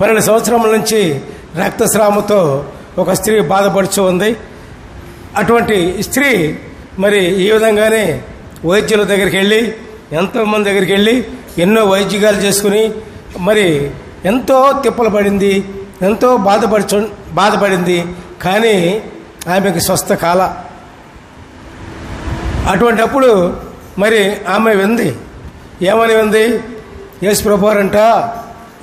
పన్నెండు సంవత్సరముల నుంచి రక్తస్రావంతో ఒక స్త్రీ బాధపడుచు ఉంది. అటువంటి స్త్రీ మరి ఈ విధంగానే వైద్యుల దగ్గరికి వెళ్ళి ఎంతోమంది దగ్గరికి వెళ్ళి ఎన్నో వైద్యగాలు చేసుకుని మరి ఎంతో తిప్పలు పడింది ఎంతో బాధపడుచు బాధపడింది. కానీ ఆమెకి స్వస్థ కాల. అటువంటి అప్పుడు మరి ఆమె వింది. ఏమని వింది? యేసుప్రభువారంట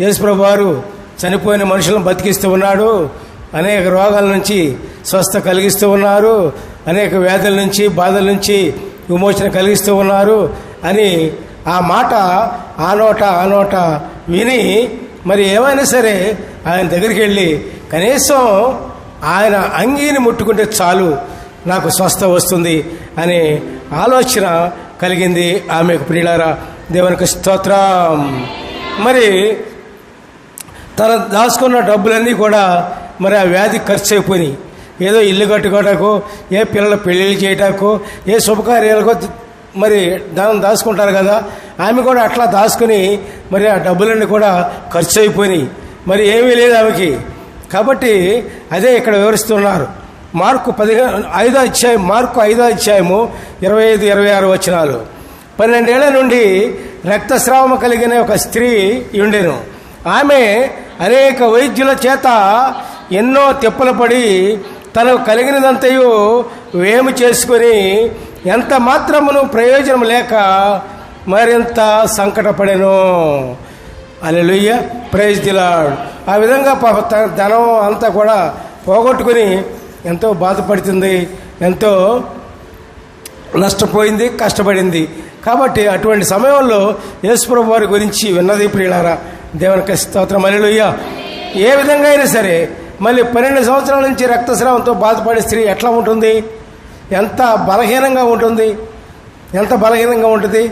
యేసుప్రభువారు చనిపోయిన మనుషులను బతికిస్తూ ఉన్నాడు. అనేక రోగాల నుంచి స్వస్థ కలిగిస్తూ ఉన్నారు. అనేక వ్యాధుల నుంచి బాధల నుంచి విమోచన కలిగిస్తూ ఉన్నారు అని ఆ మాట ఆ నోట ఆ నోట విని మరి ఏమైనా సరే ఆయన దగ్గరికి వెళ్ళి కనీసం ఆయన అంగీని ముట్టుకుంటే చాలు నాకు స్వస్థ వస్తుంది అనే ఆలోచన కలిగింది ఆమెకు. ప్రియులారా దేవునికి స్తోత్రం. మరి తన దాచుకున్న డబ్బులన్నీ కూడా మరి ఆ వ్యాధి ఖర్చు అయిపోయినాయి. ఏదో ఇల్లు కట్టుకోవటకు ఏ పిల్లల పెళ్ళిళ్ళు చేయటాకో ఏ శుభకార్యాలకో మరి దాన్ని దాచుకుంటారు కదా ఆమె కూడా అట్లా దాచుకుని మరి ఆ డబ్బులన్నీ కూడా ఖర్చు అయిపోయినాయి. మరి ఏమీ లేదు ఆమెకి. కాబట్టి అదే ఇక్కడ వివరిస్తున్నారు. మార్కు పదిహేను ఐదో అధ్యాయం మార్కు ఐదో అధ్యాయము ఇరవై ఐదు ఇరవై ఆరు వచనాలు. పన్నెండేళ్ళ నుండి రక్తస్రావం కలిగిన ఒక స్త్రీ ఉండెను. ఆమె అనేక వైద్యుల చేత ఎన్నో తిప్పలు పడి తనకు కలిగినదంతయు వేము చేసుకొని ఎంత మాత్రమును ప్రయోజనం లేక మరింత సంకటపడెను. అలెలుయ్య ప్రైజ్ దిలాడు ఆ విధంగా తన ధనం అంతా కూడా పోగొట్టుకుని ఎంతో బాధపడుతుంది ఎంతో నష్టపోయింది కష్టపడింది. కాబట్టి అటువంటి సమయంలో యేసుప్రభు వారి గురించి విన్నది ప్రియులారా దేవునికి స్తోత్రం అల్లుయ్య ఏ విధంగా అయినా సరే మళ్ళీ పన్నెండు సంవత్సరాల నుంచి రక్తస్రావంతో బాధపడే స్త్రీ ఎట్లా ఉంటుంది? ఎంత బలహీనంగా ఉంటుంది? ఎంత బలహీనంగా ఉంటుంది?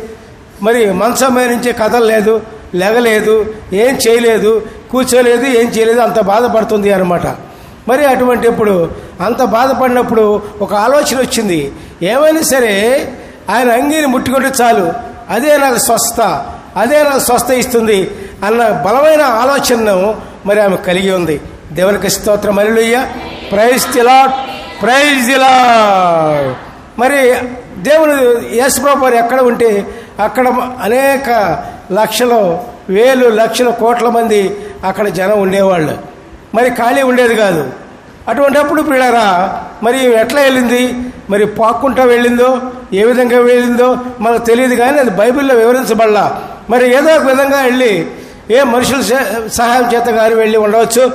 మరి మంచం మీద నుంచి కదలలేదు లెగలేదు ఏం చేయలేదు కూర్చోలేదు ఏం చేయలేదు అంత బాధపడుతుంది అనమాట మరి అటువంటి ఇప్పుడు అంత బాధపడినప్పుడు ఒక ఆలోచన వచ్చింది. ఏమైనా సరే ఆయన అంగీని ముట్టుకుంటే చాలు. అదే నాకు స్వస్థ అదే నాకు స్వస్థ ఇస్తుంది. అన్న బలమైన ఆలోచనను మరి ఆమె కలిగి ఉంది. దేవునికి స్తోత్రం. అల్లుయ్య ప్రైజ్ తిలా ప్రైజ్ తిలాట్ మరి దేవుడు యేసుప్రభు ఎక్కడ ఉంటే అక్కడ అనేక లక్షలు వేలు లక్షల కోట్ల మంది అక్కడ జనం ఉండేవాళ్ళు. మరి ఖాళీ ఉండేది కాదు. అటువంటిప్పుడు పిల్లరా మరి ఎట్లా వెళ్ళింది? మరి పాక్కుంటా వెళ్ళిందో ఏ విధంగా వెళ్ళిందో మనకు తెలియదు కానీ అది బైబిల్లో వివరించబడలా. మరి ఏదో ఒక విధంగా వెళ్ళి ఏ మనుషుల సహాయం చేత కానీ వెళ్ళి ఉండవచ్చు.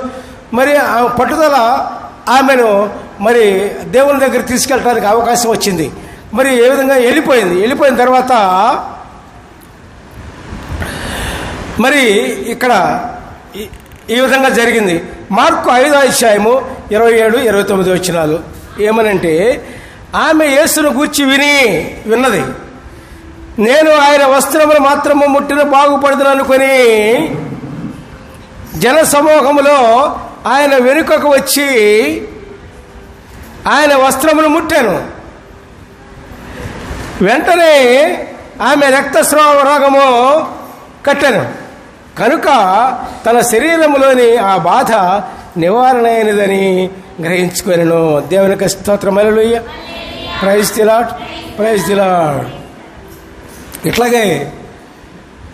మరి ఆ పట్టుదల ఆమెను మరి దేవుని దగ్గర తీసుకెళ్ళడానికి అవకాశం వచ్చింది. మరి ఏ విధంగా వెళ్ళిపోయింది? వెళ్ళిపోయిన తర్వాత మరి ఇక్కడ ఈ- ఈ విధంగా జరిగింది. మార్కు ఐదో అధ్యాయము ఇరవై ఏడు ఇరవై తొమ్మిది వచ్చినాలు ఏమనంటే ఆమె యేసును గూర్చి విని విన్నది. నేను ఆయన వస్త్రములు మాత్రము ముట్టిన బాగుపడుతును జన సమూహములో ఆయన వెనుకకు వచ్చి ఆయన వస్త్రమును ముట్టాను. వెంటనే ఆమె రక్తస్రావ రోగము కట్టాను. కనుక తన శరీరములోని ఆ బాధ నివారణ అయినదని గ్రహించుకొనను. దేవునికి స్తోత్రమలలుయ్య ప్రైజ్ తిలాడ్ ప్రైజ్ తిలాడ్ ఇట్లాగే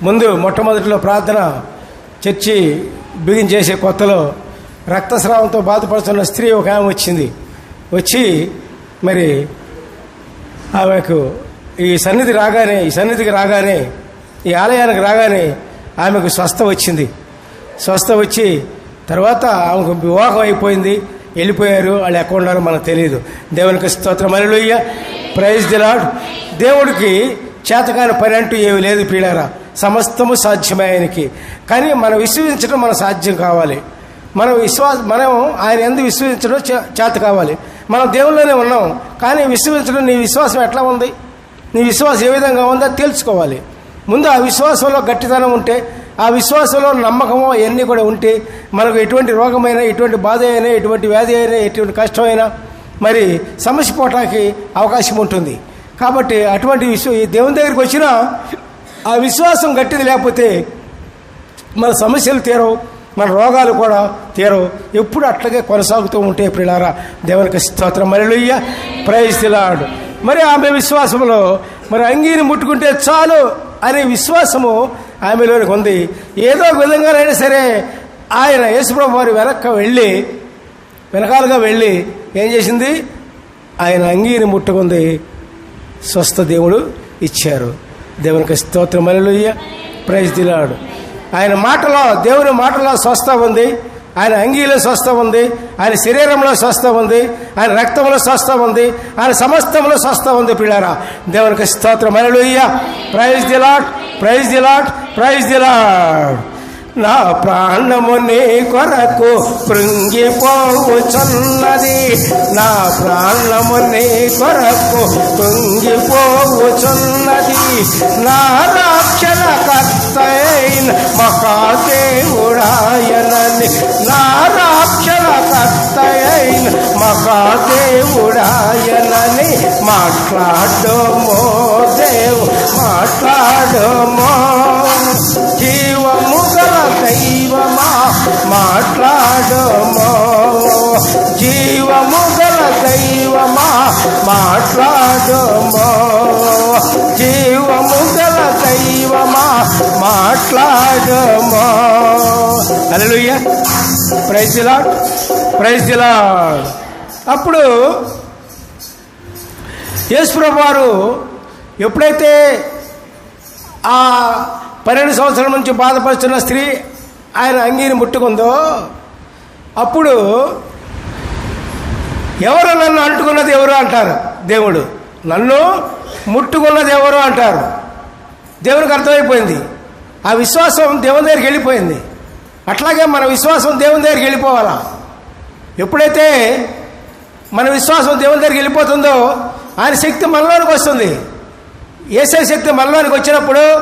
ముందు మొట్టమొదటిలో ప్రార్థన చర్చి బిగించేసే కొత్తలో రక్తస్రావంతో బాధపడుతున్న స్త్రీ ఒక ఆమె వచ్చింది. వచ్చి మరి ఆమెకు ఈ సన్నిధి రాగానే ఈ సన్నిధికి రాగానే ఈ ఆలయానికి రాగానే ఆమెకు స్వస్థ వచ్చింది. స్వస్థ వచ్చి తర్వాత ఆమెకు వివాహం అయిపోయింది. వెళ్ళిపోయారు. వాళ్ళు ఎక్కడ ఉన్నారో మనకు తెలియదు. దేవునికి స్తోత్రం. అలలుయ్య ప్రైజ్ దిలాడ్ దేవుడికి చేతకాని పని అంటూ ఏమి లేదు పీడారా సమస్తము సాధ్యమే ఆయనకి. కానీ మనం విశ్వసించడం మన సాధ్యం కావాలి. మనం విశ్వాస మనం ఆయన ఎందుకు విశ్వసించడం చే- చేత కావాలి. మనం దేవుల్లోనే ఉన్నాం. కానీ విశ్వసించడం నీ విశ్వాసం ఎట్లా ఉంది? నీ విశ్వాసం ఏ విధంగా ఉందో తెలుసుకోవాలి. ముందు ఆ విశ్వాసంలో గట్టితనం ఉంటే ఆ విశ్వాసంలో నమ్మకము అవన్నీ కూడా ఉంటే మనకు ఎటువంటి రోగమైనా ఎటువంటి బాధ అయినా ఎటువంటి వ్యాధి అయినా ఎటువంటి కష్టమైనా మరి సమస్య పోవటానికి అవకాశం ఉంటుంది. కాబట్టి అటువంటి విశ్వ ఈ దేవుని దగ్గరికి వచ్చినా ఆ విశ్వాసం గట్టిది లేకపోతే మన సమస్యలు తీరవు మన రోగాలు కూడా తీరవు. ఎప్పుడు అట్లాగే కొనసాగుతూ ఉంటే ప్రిలారా దేవునికి స్తోత్రం. మరలుయ్య ప్రయత్నిలాడు మరి ఆమె విశ్వాసంలో మరి అంగీని ముట్టుకుంటే చాలు అనే విశ్వాసము ఆమెలోనికి ఉంది. ఏదో ఒక విధంగానైనా సరే ఆయన యేసుప్రభు వారి వెనక్కి వెళ్ళి వెనకాలుగా వెళ్ళి ఏం చేసింది? ఆయన అంగీని ముట్టుకుంది. స్వస్థ దేవుడు ఇచ్చారు. దేవునికి స్తోత్రం అలలుయ్య ప్రైజ్ దిలాడు ఆయన మాటలో దేవుని మాటలో స్వస్థ ఉంది. ఆయన అంగీలో స్వస్థ ఉంది. ఆయన శరీరంలో స్వస్థ ఉంది. ఆయన రక్తంలో స్వస్థ ఉంది. ఆయన సమస్తంలో స్వస్థ ఉంది పిల్లరా. దేవునికి స్తోత్రం alleluia praise the Lord praise the Lord praise the Lord నా ప్రాణము నీ కొరకు కృంగిపోవుచున్నది నా ప్రాణము నీ కొరకు కృంగిపోవుచున్నది నా రక్షణ కర్తైన మహాదేవుడాయనని నా రక్షణ కర్తైన మహాదేవుడాయనని మాట్లాడమో దేవు మాట్లాడమో జీవము మాట్లాడమో. జీవము గల దైవమా మాట్లాడమో. జీవము గల దైవమా మాట్లాడమో. హల్లెలూయ. ప్రైజ్ లాడ్ ప్రైజ్ లాడ్ అప్పుడు యేసుప్రభు వారు ఎప్పుడైతే ఆ పన్నెండు సంవత్సరాల నుంచి బాధపడుతున్న స్త్రీ ఆయన అంగీని ముట్టుకుందో అప్పుడు ఎవరు నన్ను అంటుకున్నది ఎవరు అంటారు? దేవుడు. నన్ను ముట్టుకున్నది ఎవరు అంటారు? దేవునికి అర్థమైపోయింది. ఆ విశ్వాసం దేవుని దగ్గరికి వెళ్ళిపోయింది. అట్లాగే మన విశ్వాసం దేవుని దగ్గరికి వెళ్ళిపోవాలా? ఎప్పుడైతే మన విశ్వాసం దేవుని దగ్గరికి వెళ్ళిపోతుందో ఆయన శక్తి మనలోనికి వస్తుంది. ఏసే శక్తి మనలోనికి వచ్చినప్పుడు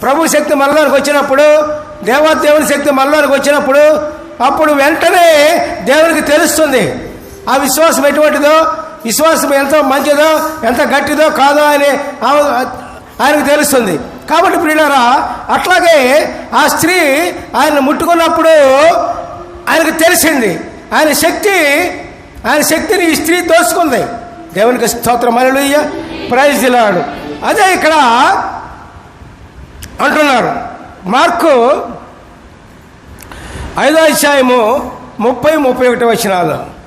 ప్రభు శక్తి మనలోనికి వచ్చినప్పుడు దేవాదేవుని శక్తి మనలోనికి వచ్చినప్పుడు అప్పుడు వెంటనే దేవునికి తెలుస్తుంది. ఆ విశ్వాసం ఎటువంటిదో విశ్వాసం ఎంత మంచిదో ఎంత గట్టిదో కాదో అని ఆయనకు తెలుస్తుంది. కాబట్టి ప్రియులారా అట్లాగే ఆ స్త్రీ ఆయన ముట్టుకున్నప్పుడు ఆయనకు తెలిసింది. ఆయన శక్తి ఆయన శక్తిని ఈ స్త్రీ దోసుకుంది దేవునికి స్తోత్రం అలలుయ్య ప్రైజ్ దిలాడు అదే ఇక్కడ అంటున్నారు. మార్కు ఐదో అధ్యాయము ముప్పై ముప్పై ఒకటి వచ్చినాలు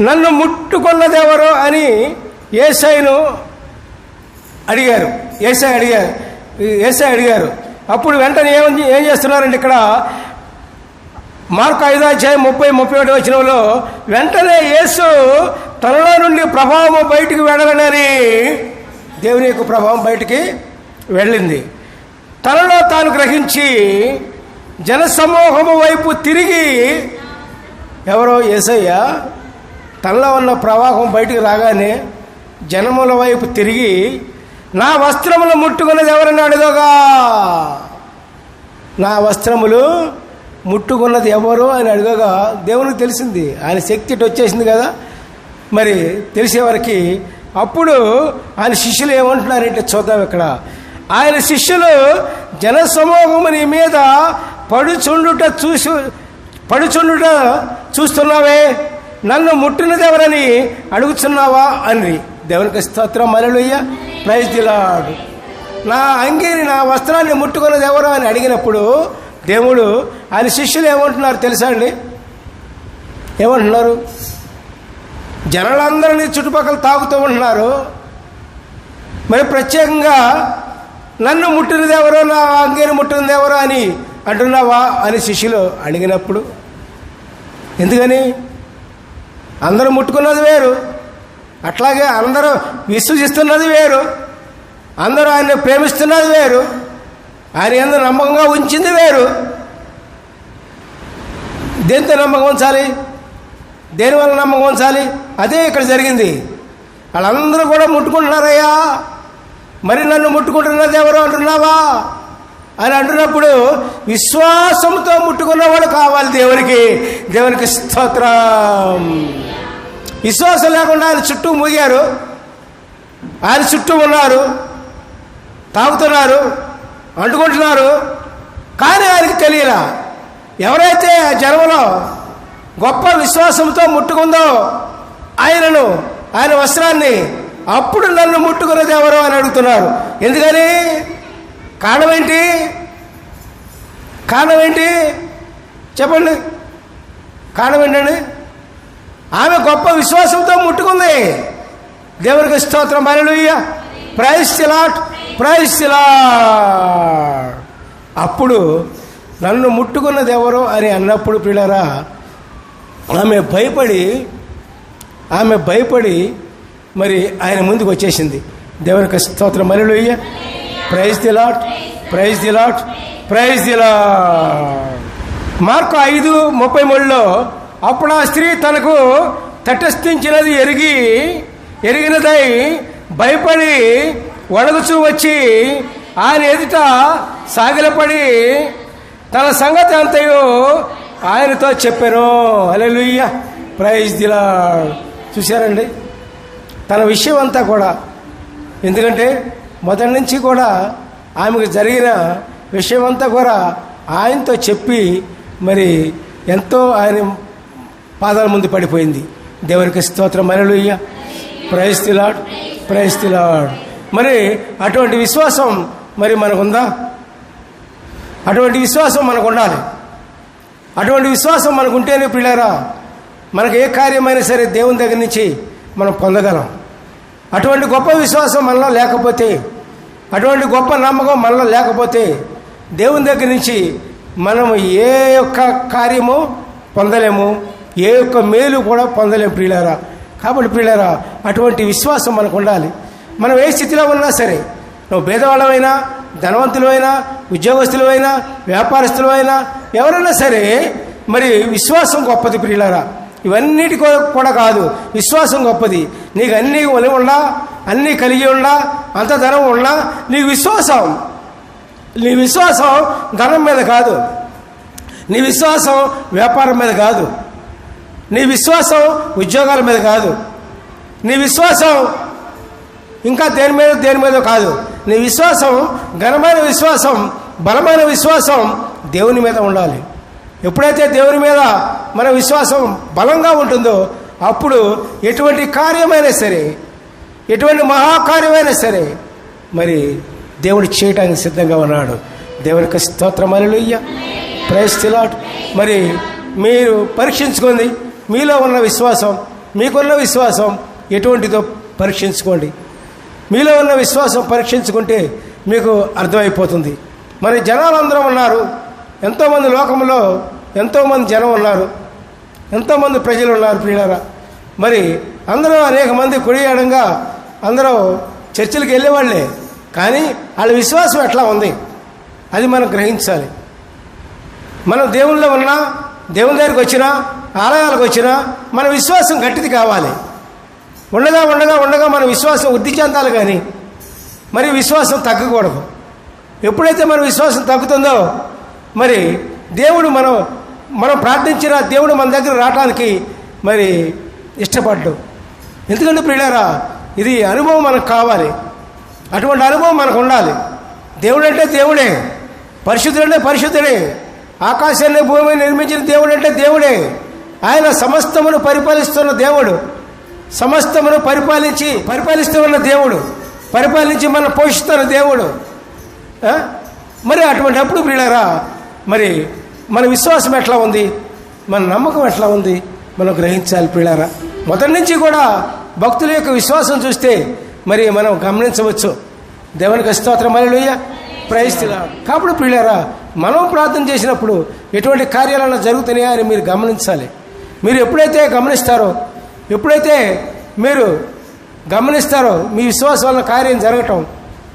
నన్ను ముట్టుకున్నదెవరు అని ఏసైను అడిగారు. ఏసై అడిగారు. ఏసై అడిగారు. అప్పుడు వెంటనే ఏం ఏం చేస్తున్నారంటే ఇక్కడ? మార్కు ఐదో అధ్యాయం ముప్పై ముప్పై ఒకటి వచ్చినలో వెంటనే యేసు తనలో నుండి ప్రభావం బయటికి వెళ్ళనని దేవుని యొక్క ప్రభావం బయటికి వెళ్ళింది. తనలో తాను గ్రహించి జనసమూహము వైపు తిరిగి ఎవరో ఏసయ్య తనలో ఉన్న ప్రవాహం బయటికి రాగానే జనముల వైపు తిరిగి నా వస్త్రములు ముట్టుకున్నది ఎవరని అడుగగా నా వస్త్రములు ముట్టుకున్నది ఎవరు అని అడగగా దేవునికి తెలిసింది. ఆయన శక్తి ఇటు వచ్చేసింది కదా. మరి తెలిసేవారికి అప్పుడు ఆయన శిష్యులు ఏమంటున్నారంటే చూద్దాం ఇక్కడ. ఆయన శిష్యులు జనసమూహముని మీద పడుచుండుట చూసి పడుచుండుట చూస్తున్నావే? నన్ను ముట్టినదెవరని అడుగుతున్నావా అని. దేవునికి స్తోత్రం మరలుయ్య ప్రైజ్ నా అంగీని నా వస్త్రాన్ని ముట్టుకున్నది ఎవరు అని అడిగినప్పుడు దేవుడు ఆయన శిష్యులు ఏమంటున్నారు తెలుసా అండి? ఏమంటున్నారు? జనాలందరినీ చుట్టుపక్కల తాగుతూ ఉంటున్నారు. మరి ప్రత్యేకంగా నన్ను ముట్టినది ఎవరో నా అంగీని ముట్టినది ఎవరో అని అంటున్నావా అని శిష్యులు అడిగినప్పుడు ఎందుకని? అందరూ ముట్టుకున్నది వేరు. అట్లాగే అందరూ విశ్వసిస్తున్నది వేరు. అందరూ ఆయన ప్రేమిస్తున్నది వేరు. ఆయన ఎంత నమ్మకంగా ఉంచింది వేరు. దేంతో నమ్మకం ఉంచాలి? దేనివల్ల నమ్మకం ఉంచాలి? అదే ఇక్కడ జరిగింది. వాళ్ళందరూ కూడా ముట్టుకుంటున్నారయ్యా. మరి నన్ను ముట్టుకుంటున్నది ఎవరు అంటున్నావా? అని అంటున్నప్పుడు విశ్వాసంతో ముట్టుకున్నవాడు కావాలి దేవునికి. దేవునికి స్తోత్రం. విశ్వాసం లేకుండా ఆయన చుట్టూ మూగారు. ఆయన చుట్టూ ఉన్నారు. తాగుతున్నారు. అంటుకుంటున్నారు. కానీ ఆయనకి తెలియలా. ఎవరైతే ఆ జన్మలో గొప్ప విశ్వాసంతో ముట్టుకుందో ఆయనను ఆయన వస్త్రాన్ని అప్పుడు నన్ను ముట్టుకున్నది ఎవరు అని అడుగుతున్నారు. ఎందుకని? కారణం ఏంటి కారణం ఏంటి చెప్పండి. కారణం ఏంటండి ఆమె గొప్ప విశ్వాసంతో ముట్టుకుంది. దేవునికి స్తోత్రం. మరలుయ్య ప్రైస్ తిలాట్ ప్రైస్ తిలాట్ అప్పుడు నన్ను ముట్టుకున్నది ఎవరు అని అన్నప్పుడు పిల్లరా ఆమె భయపడి ఆమె భయపడి మరి ఆయన ముందుకు వచ్చేసింది. దేవునికి స్తోత్రం. మరలుయ్య praise the Lord praise the Lord praise the Lord Mark ఐదు ముప్పై మూడులో అప్పుడు ఆ స్త్రీ తనకు తటస్థించినది ఎరిగి ఎరిగినదై భయపడి వణగుచూ వచ్చి ఆయన ఎదుట సాగిలపడి తన సంగతి అంతయో ఆయనతో చెప్పాను. అలెలుయ్య ప్రైజ్ దిలా చూశారండి? తన విషయం అంతా కూడా. ఎందుకంటే మొదటి నుంచి కూడా ఆమెకు జరిగిన విషయం అంతా కూడా ఆయనతో చెప్పి మరి ఎంతో ఆయన పాదాల ముందు పడిపోయింది. దేవునికి స్తోత్రం. మరలుయ్య ప్రైజ్ తిలాడ్ ప్రైజ్ మరి అటువంటి విశ్వాసం మరి మనకుందా? అటువంటి విశ్వాసం మనకు ఉండాలి అటువంటి విశ్వాసం మనకు ఉంటేనే పిల్లరా మనకు ఏ కార్యమైనా సరే దేవుని దగ్గర నుంచి మనం పొందగలం. అటువంటి గొప్ప విశ్వాసం మనలో లేకపోతే అటువంటి గొప్ప నమ్మకం మనలో లేకపోతే దేవుని దగ్గర నుంచి మనము ఏ యొక్క కార్యము పొందలేము ఏ యొక్క మేలు కూడా పొందలేము ప్రియులారా. కాబట్టి ప్రియులారా అటువంటి విశ్వాసం మనకు ఉండాలి. మనం ఏ స్థితిలో ఉన్నా సరే నువ్వు భేదవాళ్ళమైనా ధనవంతులమైనా ఉద్యోగస్తులమైనా వ్యాపారస్తులమైనా ఎవరైనా సరే మరి విశ్వాసం గొప్పది ప్రియులారా. ఇవన్నిటి కూడా కాదు విశ్వాసం గొప్పది. నీకు అన్నీ ఒలి ఉండా అన్నీ కలిగి ఉండా అంత ధనం ఉన్నా నీ విశ్వాసం. నీ విశ్వాసం ధనం మీద కాదు. నీ విశ్వాసం వ్యాపారం మీద కాదు. నీ విశ్వాసం ఉద్యోగాల మీద కాదు. నీ విశ్వాసం ఇంకా దేని మీద దేని మీద కాదు. నీ విశ్వాసం ఘనమైన విశ్వాసం బలమైన విశ్వాసం దేవుని మీద ఉండాలి. ఎప్పుడైతే దేవుని మీద మన విశ్వాసం బలంగా ఉంటుందో అప్పుడు ఎటువంటి కార్యమైనా సరే ఎటువంటి మహాకార్యమైనా సరే మరి దేవుడు చేయడానికి సిద్ధంగా ఉన్నాడు. దేవునికి స్తోత్రం అలలుయ్య ప్రయస్తిలాట్ మరి మీరు పరీక్షించుకోండి. మీలో ఉన్న విశ్వాసం మీకున్న విశ్వాసం ఎటువంటిదో పరీక్షించుకోండి. మీలో ఉన్న విశ్వాసం పరీక్షించుకుంటే మీకు అర్థమైపోతుంది. మరి జనాలందరం ఉన్నారు. ఎంతోమంది లోకంలో ఎంతోమంది జనం ఉన్నారు. ఎంతోమంది ప్రజలు ఉన్నారు ప్రియులారా. మరి అందరూ అనేక మంది కొడియాడంగా అందరూ చర్చిలకు వెళ్ళేవాళ్ళే. కానీ వాళ్ళ విశ్వాసం ఎట్లా ఉంది? అది మనం గ్రహించాలి. మనం దేవుళ్ళో ఉన్నా దేవుని దగ్గరికి వచ్చినా ఆలయాలకు వచ్చినా మన విశ్వాసం గట్టిది కావాలి. ఉండగా ఉండగా ఉండగా మన విశ్వాసం వృద్ధి చెందాలి కానీ మరి విశ్వాసం తగ్గకూడదు. ఎప్పుడైతే మన విశ్వాసం తగ్గుతుందో మరి దేవుడు మనం మనం ప్రార్థించిన దేవుడు మన దగ్గర రావడానికి మరి ఇష్టపడ్డు. ఎందుకంటే ప్రియులారా ఇది అనుభవం మనకు కావాలి. అటువంటి అనుభవం మనకు ఉండాలి. దేవుడు అంటే దేవుడే. పరిశుద్ధుడు అంటే పరిశుద్ధుడే. ఆకాశాన్ని భూమిని నిర్మించిన దేవుడు అంటే దేవుడే. ఆయన సమస్తమును పరిపాలిస్తున్న దేవుడు. సమస్తమును పరిపాలించి పరిపాలిస్తూ ఉన్న దేవుడు. పరిపాలించి మన పోషిస్తున్న దేవుడు. మరి అటువంటి అప్పుడు ప్రియులారా మరి మన విశ్వాసం ఎట్లా ఉంది? మన నమ్మకం ఎట్లా ఉంది? మనం గ్రహించాలి ప్రియులారా. మొదటి నుంచి కూడా భక్తుల యొక్క విశ్వాసం చూస్తే మరి మనం గమనించవచ్చు. దేవునికి స్తోత్రం మళ్ళీ ప్రయస్తిలా కాబట్టి ప్రియులారా మనం ప్రార్థన చేసినప్పుడు ఎటువంటి కార్యాలన్నా జరుగుతున్నాయా అని మీరు గమనించాలి. మీరు ఎప్పుడైతే గమనిస్తారో ఎప్పుడైతే మీరు గమనిస్తారో మీ విశ్వాసం వల్ల కార్యం జరగటం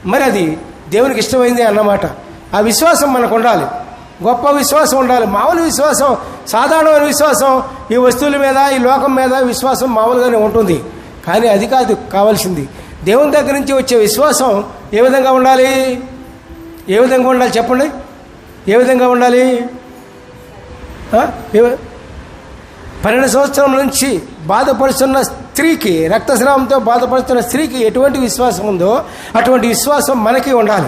మరి అది దేవునికి ఇష్టమైంది అన్నమాట. ఆ విశ్వాసం మనకు ఉండాలి. గొప్ప విశ్వాసం ఉండాలి. మామూలు విశ్వాసం సాధారణమైన విశ్వాసం ఈ వస్తువుల మీద ఈ లోకం మీద విశ్వాసం మామూలుగానే ఉంటుంది. కానీ అది కాదు కావాల్సింది. దేవుని దగ్గర నుంచి వచ్చే విశ్వాసం ఏ విధంగా ఉండాలి? ఏ విధంగా ఉండాలి చెప్పండి? ఏ విధంగా ఉండాలి? ఏ- పన్నెండు సంవత్సరం నుంచి బాధపడుతున్న స్త్రీకి రక్తస్రావంతో బాధపడుతున్న స్త్రీకి ఎటువంటి విశ్వాసం ఉందో అటువంటి విశ్వాసం మనకి ఉండాలి.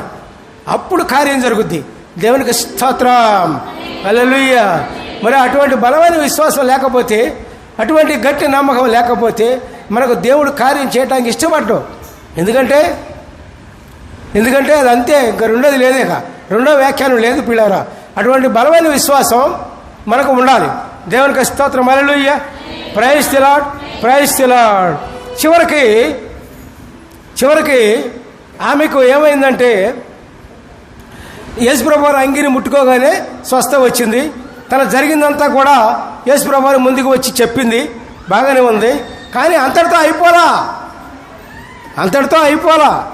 అప్పుడు కార్యం జరుగుద్ది. దేవునికి స్తోత్రం. అలలుయ్య మరి అటువంటి బలమైన విశ్వాసం లేకపోతే అటువంటి గట్టి నమ్మకం లేకపోతే మనకు దేవుడు కార్యం చేయడానికి ఇష్టపడ్డు. ఎందుకంటే ఎందుకంటే అది అంతే ఇంకా రెండోది లేదే రెండో వ్యాఖ్యానం లేదు పిల్లరా. అటువంటి బలమైన విశ్వాసం మనకు ఉండాలి. దేవునికి స్తోత్రం. Alleluia praise the Lord praise the Lord చివరికి చివరికి ఆమెకు ఏమైందంటే యేసుప్రభు అంగిని ముట్టుకోగానే స్వస్థ వచ్చింది. తన జరిగిందంతా కూడా యేసుప్రభు ముందుకు వచ్చి చెప్పింది. బాగానే ఉంది. కానీ అంతటితో అయిపోలా. అంతటితో అయిపోలా.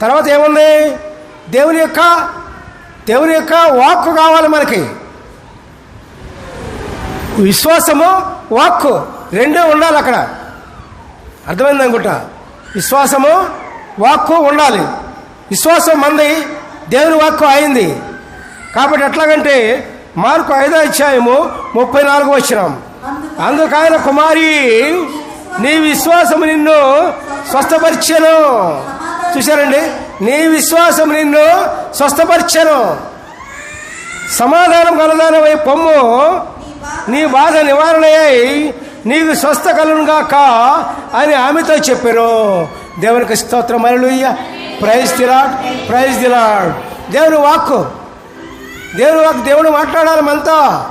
తర్వాత ఏముంది? దేవుని యొక్క దేవుని యొక్క వాక్కు కావాలి మనకి. విశ్వాసము వాక్కు రెండే ఉండాలి అక్కడ. అర్థమైంది అనుకుంటా? విశ్వాసము వాక్కు ఉండాలి. విశ్వాసం మంది దేవుని వాక్కు అయింది. కాబట్టి ఎట్లాగంటే మార్కు ఐదో అధ్యాయము ముప్పై నాలుగు వచ్చినాం అందుకైన కుమారి నీ విశ్వాసము నిన్ను స్వస్థపరిచను. చూశారండి? నీ విశ్వాసం నిన్ను స్వస్థపరిచను. సమాధానం కలదానమై పొమ్ము నీ బాధ నివారణ అయి నీకు స్వస్థ కలుగాక అని ఆమెతో చెప్పారు. దేవునికి స్తోత్రం. Hallelujah praise the Lord praise the Lord దేవుని వాక్కు. దేవుని వాక్ దేవుడు మాట్లాడాలి మనతో.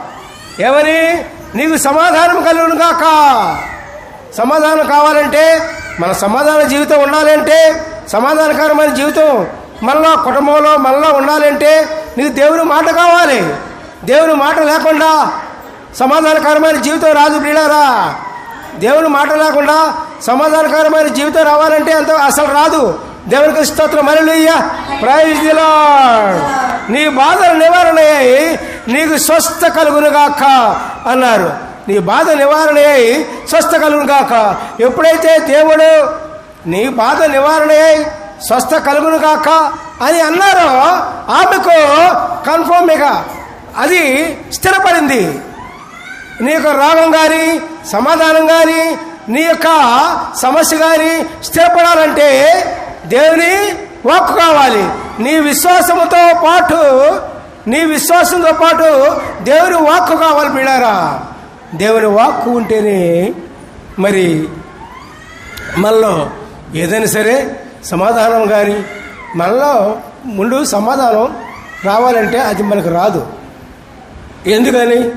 ఎవరి? నీకు సమాధానం కలుగునుగాక సమాధానం కావాలంటే మన సమాధాన జీవితం ఉండాలంటే సమాధానకరమైన జీవితం మనలో కుటుంబంలో మనలో ఉండాలంటే నీకు దేవుని మాట కావాలి. దేవుని మాట లేకుండా సమాధానకరమైన జీవితం రాదు ప్రియులారా. దేవుని మాట లేకుండా సమాధానకరమైన జీవితం రావాలంటే అంత అసలు రాదు. దేవునికి స్తోత్రం మరలియ్య ప్రైజ్ నీ బాధల నివారణ అయి నీకు స్వస్థ కలుగునుగాక అన్నారు. నీ బాధ నివారణ అయి స్వస్థ కలుగునుగాక. ఎప్పుడైతే దేవుడు నీ బాధ నివారణ అయి స్వస్థ కలుగునుగాక అని అన్నారో ఆమెకు కన్ఫర్మ్గా అది స్థిరపడింది. నీ యొక్క రోగం కానీ సమాధానం కానీ నీ యొక్క సమస్య కానీ స్థిరపడాలంటే దేవుని వాక్కు కావాలి నీ విశ్వాసముతో పాటు నీ విశ్వాసంతో పాటు దేవుని వాక్కు కావాలి బిడారా దేవుని వాక్కు ఉంటేనే మరి మనలో ఏదైనా సరే సమాధానం కానీ మనలో ముందు సమాధానం రావాలంటే అది మనకు రాదు. ఎందుకని?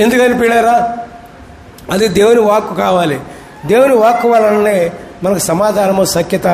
ఎందుకని పీడారా అది దేవుని వాక్కు కావాలి. దేవుని వాక్కు వలననే మనకు సమాధానము సఖ్యత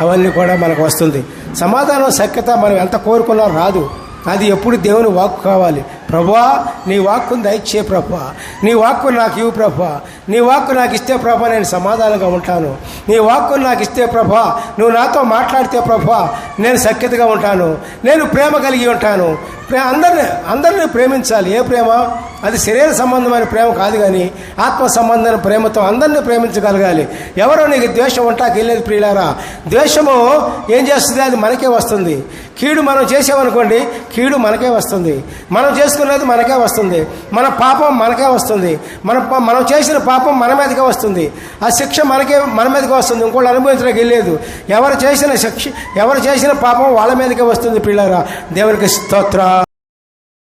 అవన్నీ కూడా మనకు వస్తుంది. సమాధానం సఖ్యత మనం ఎంత కోరుకున్నా రాదు. అది ఎప్పుడు దేవుని వాక్కు కావాలి. ప్రభా నీ వాక్కును దయచే ప్రభా. నీ వాక్కు నాకు ఇవ్వు ప్రభా. నీ వాక్కు నాకు ఇస్తే ప్రభా నేను సమాధానంగా ఉంటాను. నీ వాక్కు నాకు ఇస్తే ప్రభా నువ్వు నాతో మాట్లాడితే ప్రభా నేను సఖ్యతగా ఉంటాను. నేను ప్రేమ కలిగి ఉంటాను. అందరిని అందరిని ప్రేమించాలి. ఏ ప్రేమ? అది శరీర సంబంధమైన ప్రేమ కాదు కానీ ఆత్మ సంబంధమైన ప్రేమతో అందరినీ ప్రేమించగలగాలి. ఎవరో నీకు ద్వేషం ఉంటాకి వెళ్ళేది ప్రియులారా. ద్వేషము ఏం చేస్తుంది? అది మనకే వస్తుంది. కీడు మనం చేసామనుకోండి కీడు మనకే వస్తుంది. మనం చేసుకున్నది మనకే వస్తుంది. మన పాపం మనకే వస్తుంది. మన మనం చేసిన పాపం మన మీదకే వస్తుంది. ఆ శిక్ష మనకే మన మీదకే వస్తుంది. ఇంకోళ్ళు అనుభవించడానికి వెళ్ళలేదు ఎవరు చేసిన శిక్ష ఎవరు చేసిన పాపం వాళ్ళ మీదకే వస్తుంది పిల్లరా. దేవునికి స్తోత్ర.